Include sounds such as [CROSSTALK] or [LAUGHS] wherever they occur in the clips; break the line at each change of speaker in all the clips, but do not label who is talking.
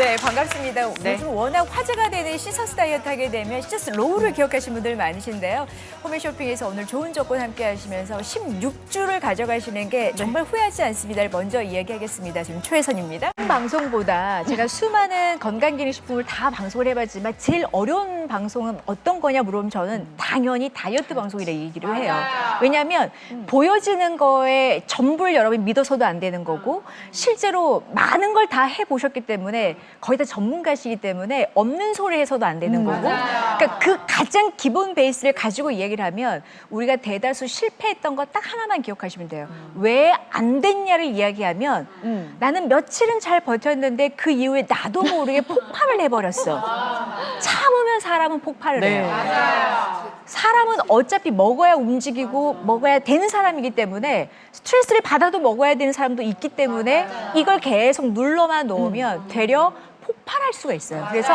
네, 반갑습니다.
네.
요즘 워낙 화제가 되는 시서스 다이어트 하게 되면 시서스 로우를 기억하시는 분들 많으신데요. 홈쇼핑에서 오늘 좋은 조건 함께 하시면서 16주를 가져가시는 게 정말 후회하지 않습니다. 먼저 이야기하겠습니다. 저는 최혜선입니다. 방송보다 제가 수많은 건강기능식품을 다 방송을 해봤지만 제일 어려운 방송은 어떤 거냐 물으면 저는 당연히 다이어트 방송이라 얘기를 해요. 왜냐하면 보여지는 거에 전부를 여러분이 믿어서도 안 되는 거고 실제로 많은 걸 다 해보셨기 때문에 거의 다 전문가시기 때문에 없는 소리 해서도 안 되는 거고 그러니까 그 가장 기본 베이스를 가지고 이야기를 하면 우리가 대다수 실패했던 거 딱 하나만 기억하시면 돼요. 왜 안 됐냐를 이야기하면 나는 며칠은 잘 버텼는데 그 이후에 나도 모르게 [LAUGHS] 폭발을 해버렸어. 참으면 사람은 폭발을
네.
해요. 어차피 먹어야 움직이고 먹어야 되는 사람이기 때문에 스트레스를 받아도 먹어야 되는 사람도 있기 때문에 이걸 계속 눌러만 놓으면 되려 폭발할 수가 있어요. 그래서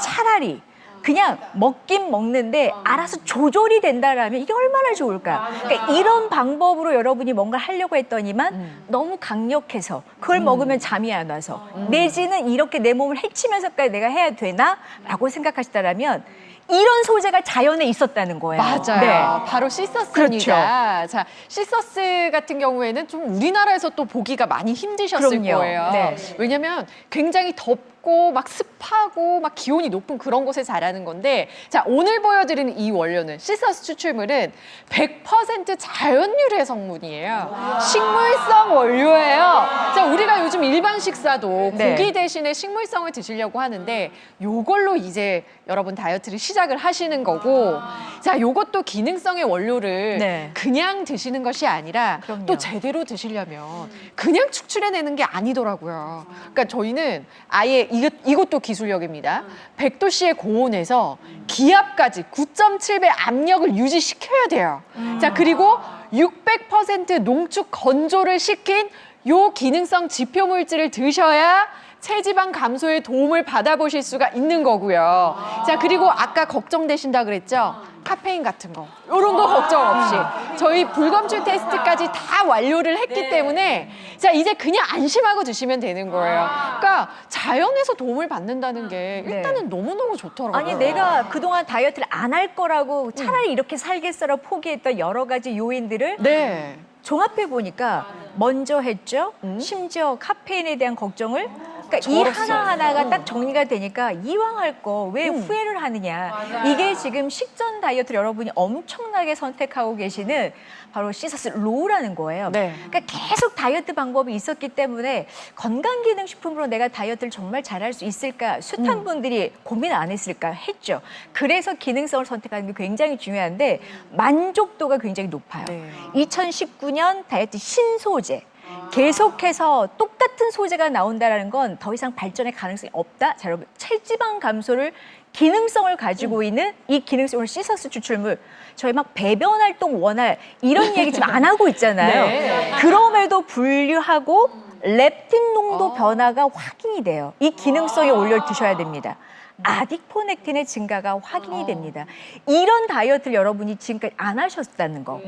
차라리 그냥 먹긴 먹는데 알아서 조절이 된다라면 이게 얼마나 좋을까. 그러니까 이런 방법으로 여러분이 뭔가 하려고 했더니만 너무 강력해서 그걸 먹으면 잠이 안 와서 내지는 이렇게 내 몸을 해치면서까지 내가 해야 되나라고 생각하시다라면 이런 소재가 자연에 있었다는 거예요.
맞아요.
네.
바로 시서스입니다. 자, 시서스 같은 경우에는 좀 우리나라에서 또 보기가 많이 힘드셨을
그럼요.
거예요.
네.
왜냐면 굉장히 덥고 막 습하고 막 기온이 높은 그런 곳에 자라는 건데 자, 오늘 보여드리는 이 원료는 시서스 추출물은 100% 자연 유래 성분이에요. 식물성 원료예요. 자, 우리가 요즘 일반 식사도
네.
고기 대신에 식물성을 드시려고 하는데 요걸로 이제 여러분 다이어트를 시작을 하시는 거고 자 요것도 기능성의 원료를
네.
그냥 드시는 것이 아니라
그럼요.
또 제대로 드시려면 그냥 축출해내는 게 아니더라고요. 그러니까 저희는 아예 이것, 이것도 기술력입니다. 100도씨의 고온에서 기압까지 9.7배 압력을 유지시켜야 돼요. 자 그리고 600% 농축 건조를 시킨 요 기능성 지표 물질을 드셔야 체지방 감소에 도움을 받아보실 수가 있는 거고요. 자, 그리고 아까 걱정되신다 그랬죠? 카페인 같은 거. 이런 거 걱정 없이. 저희 불검출 테스트까지 다 완료를 했기 때문에 자, 이제 그냥 안심하고 드시면 되는 거예요. 그러니까 자연에서 도움을 받는다는 게 일단은 너무너무 좋더라고요.
아니 내가 그동안 다이어트를 안 할 거라고 차라리 이렇게 살겠어라 포기했던 여러 가지 요인들을
네.
종합해 보니까 먼저 했죠. 심지어 카페인에 대한 걱정을 그러니까 이. 하나 하나가 딱 정리가 되니까 이왕 할 거 왜 후회를 하느냐. 이게 지금 식전 다이어트를 여러분이 엄청나게 선택하고 계시는 바로 시서스 로우라는 거예요.
네.
그러니까 계속 다이어트 방법이 있었기 때문에 건강기능식품으로 내가 다이어트를 정말 잘할 수 있을까 숱한
음.
분들이 고민 안 했을까 했죠. 그래서 기능성을 선택하는 게 굉장히 중요한데 만족도가 굉장히 높아요.
네.
2019년 다이어트 신소재. 계속해서 똑같은 소재가 나온다는 건 더 이상 발전의 가능성이 없다. 자, 여러분, 체지방 감소를 기능성을 가지고
음.
있는 이 기능성을 시서스 추출물. 저희 막 배변 활동 원활 이런 얘기 지금 안 하고 있잖아요. [LAUGHS]
네.
그럼에도 불구하고 렙틴 농도 변화가 확인이 돼요. 이 기능성의 원료를 드셔야 됩니다. 아디포넥틴의 증가가 확인이 됩니다. 이런 다이어트를 여러분이 지금까지 안 하셨다는 거.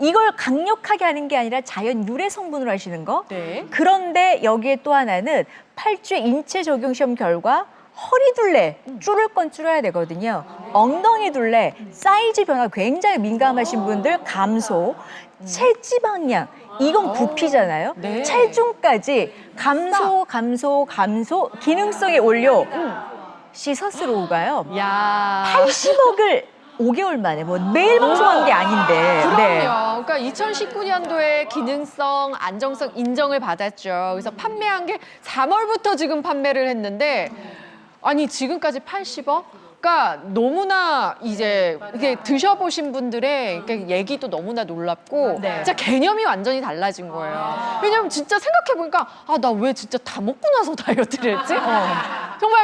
이걸 강력하게 하는 게 아니라 자연 유래 성분으로 하시는 거.
네.
그런데 여기에 또 하나는 8주의 인체 적용 시험 결과 허리 둘레 줄을 건 줄여야 되거든요. 엉덩이 둘레 사이즈 변화 굉장히 민감하신 분들 감소, 체지방량 이건 부피잖아요.
네.
체중까지 감소, 감소, 감소 기능성의 원료 시서스로우가요.
야.
80억을 5개월 만에 뭐 매일 방송한 게 아닌데.
그럼요. 그러니까 2019년도에 기능성, 안정성 인정을 받았죠. 그래서 판매한 게 3월부터 지금 판매를 했는데 아니 지금까지 80억? 그러니까 너무나 이제 이게 드셔보신 분들의 이렇게 얘기도 너무나 놀랍고
네.
진짜 개념이 완전히 달라진 거예요. 왜냐면 진짜 생각해 보니까 아 나 왜 진짜 다 먹고 나서 [LAUGHS] 다이어트를 했지?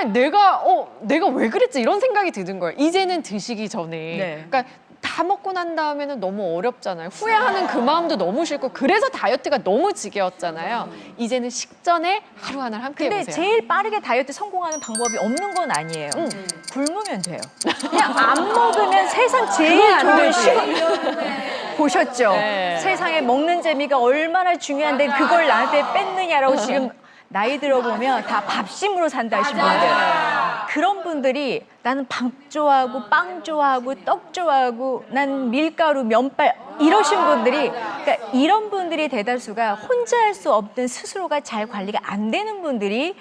정말 내가 어 내가 왜 그랬지 이런 생각이 드는 거예요. 이제는 드시기 전에
네.
그러니까 다 먹고 난 다음에는 너무 어렵잖아요. 후회하는 그 마음도 너무 싫고 그래서 다이어트가 너무 지겨웠잖아요. 이제는 식전에 하루 하나를 함께
근데
해보세요.
제일 빠르게 다이어트 성공하는 방법이 없는 건 아니에요.
응.
굶으면 돼요. 그냥 안 먹으면 세상 제일
그건 안
좋은
되지.
식음. 보셨죠?
네.
세상에 먹는 재미가 얼마나 중요한데 그걸 나한테 뺐느냐라고 [LAUGHS] 지금 나이 들어보면 다 밥심으로 산다 하신 분들. 그런 분들이 나는 밥 좋아하고 빵 좋아하고 떡 좋아하고 난 밀가루 면발 이러신 분들이 그러니까 이런 분들이 대다수가 혼자 할 수 없는 스스로가 잘 관리가 안 되는 분들이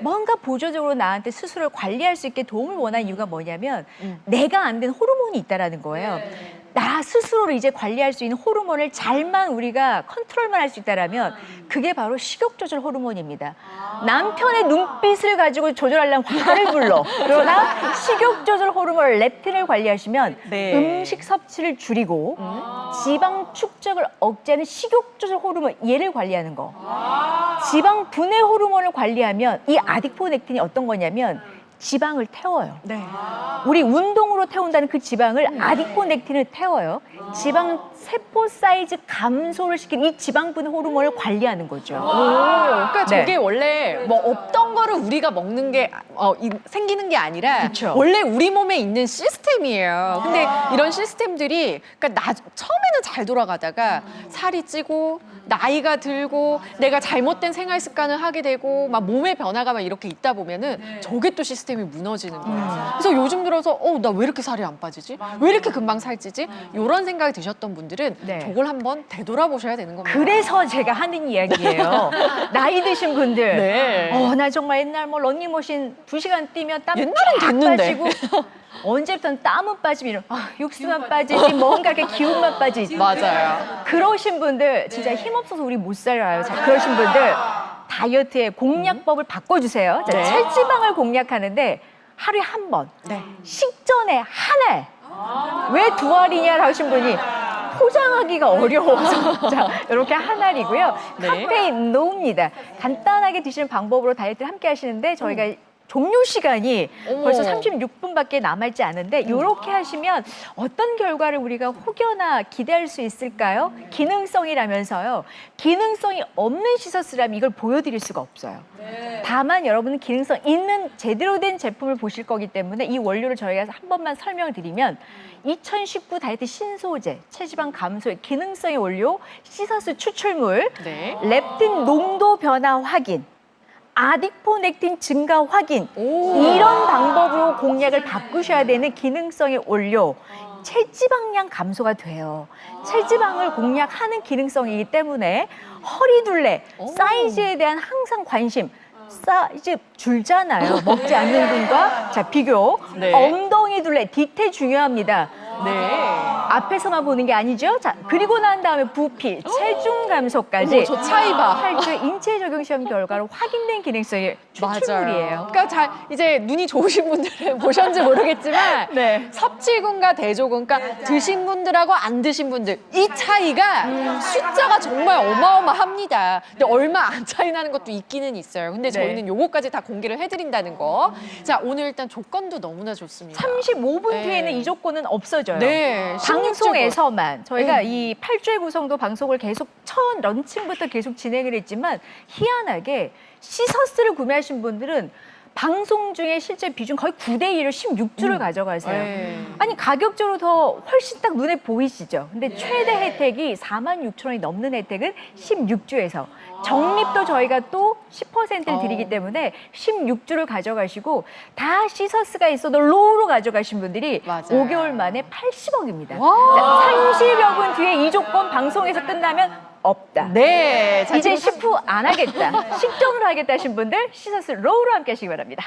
뭔가 보조적으로 나한테 스스로를 관리할 수 있게 도움을 원하는 이유가 뭐냐면 내가 안 된 호르몬이 있다라는 거예요. 나 스스로를 이제 관리할 수 있는 호르몬을 잘만 우리가 컨트롤만 할 수 있다라면 그게 바로 식욕 조절 호르몬입니다. 남편의 눈빛을 가지고 조절하려면 화를 불러. 그러나 식욕 조절 호르몬 렙틴을 관리하시면
네.
음식 섭취를 줄이고 지방 축적을 억제하는 식욕 조절 호르몬 얘를 관리하는 거. 지방 분해 호르몬을 관리하면 이 아디포넥틴이 어떤 거냐면 지방을 태워요.
네.
우리 운동으로 태운다는 그 지방을 아디포넥틴을 태워요. 지방 세포 사이즈 감소를 시키는 이 지방 분해 호르몬을 관리하는 거죠.
오, 그러니까
네.
저게 원래 뭐 없던 거를 우리가 먹는 게 어, 이- 생기는 게 아니라
그쵸.
원래 우리 몸에 있는 시스템이에요. 근데 이런 시스템들이 그러니까 나, 처음에는 잘 돌아가다가 살이 찌고 나이가 들고 내가 잘못된 생활 습관을 하게 되고 막 몸의 변화가 막 이렇게 있다 보면은 저게 또 시스템 이 무너지는 거예요. 그래서 요즘 들어서 어 나 왜 이렇게 살이 안 빠지지? 왜 이렇게 금방 살찌지? 이런 생각이 드셨던 분들은
네.
저걸 한번 되돌아보셔야 되는 겁니다.
그래서 제가 하는 이야기예요. [LAUGHS] 나이 드신 분들.
네.
어, 나 정말 옛날 뭐 런닝머신 두시간 뛰면 땀
옛날엔
쫙
됐는데.
빠지고 [LAUGHS] 언제부터는 땀은 빠지면 이런, 아, 육수만 빠지지 뭔가 이렇게 기운만 [LAUGHS] 빠지지.
맞아요.
그러신 분들 진짜 힘없어서 우리 못 살아요. 자, 그러신 분들 다이어트의 공략법을 바꿔주세요. 자,
네.
찰지방을 공략하는데 하루에 한 번,
네.
식전에 한 알. 왜 두 알이냐 하신 분이 포장하기가 어려워서 [LAUGHS] 자 이렇게 한 알이고요.
네.
카페인 노입니다. 간단하게 드시는 방법으로 다이어트를 함께 하시는데 저희가 종료 시간이
어머.
벌써 36분밖에 남아있지 않은데 이렇게 하시면 어떤 결과를 우리가 혹여나 기대할 수 있을까요? 기능성이라면서요. 기능성이 없는 시서스라면 이걸 보여드릴 수가 없어요. 다만 여러분은 기능성 있는 제대로 된 제품을 보실 거기 때문에 이 원료를 저희가 한 번만 설명드리면 2019 다이어트 신소재 체지방 감소의 기능성의 원료 시서스 추출물
네.
렙틴 농도 변화 확인 아디포넥틴 증가 확인
오.
이런 방법으로 공약을 바꾸셔야 되는 기능성의 원료 체지방량 감소가 돼요. 체지방을 공략하는 기능성이기 때문에 허리 둘레
오.
사이즈에 대한 항상 관심 사이즈 줄잖아요. 먹지 않는 분과 자 비교
네.
엉덩이 둘레 디테일 중요합니다.
네.
앞에서만 보는 게 아니죠. 자 그리고 난 다음에 부피, 체중 감소까지
저 차이 봐.
팔주 인체 적용 시험 결과로 확인된 기능성의 추출물이에요.
그러니까 잘 이제 눈이 좋으신 분들은 [LAUGHS] 보셨는지 모르겠지만
네.
섭취군과 대조군, 그러니까 드신 분들하고 안 드신 분들 이 차이가 숫자가 정말 어마어마합니다. 근데 얼마 안 차이 나는 것도 있기는 있어요. 근데
네.
저희는 요거까지 다 공개를 해드린다는 거. 자 오늘 일단 조건도 너무나 좋습니다.
35분
네.
뒤에는 이 조건은 없어져요.
네,
방송에서만 저희가
네.
이 8주의 구성도 방송을 계속 첫 런칭부터 계속 진행을 했지만 희한하게 시서스를 구매하신 분들은 방송 중에 실제 비중 거의 9대 1을 16주를 가져가세요.
네.
아니 가격적으로 더 훨씬 딱 눈에 보이시죠? 근데 최대 혜택이 4만 6천 원이 넘는 혜택은 16주에서 적립도 저희가 또 10%를
어.
드리기 때문에 16주를 가져가시고 다 시서스가 있어도 로우로 가져가신 분들이
맞아요.
5개월 만에 80억입니다.
와.
30여 분 뒤에 이 조건 방송에서 끝나면 없다.
네. 자,
이제 식후 안 하겠다. [LAUGHS] 식전으로 하겠다 하신 분들 시서스 로우로 함께 하시기 바랍니다.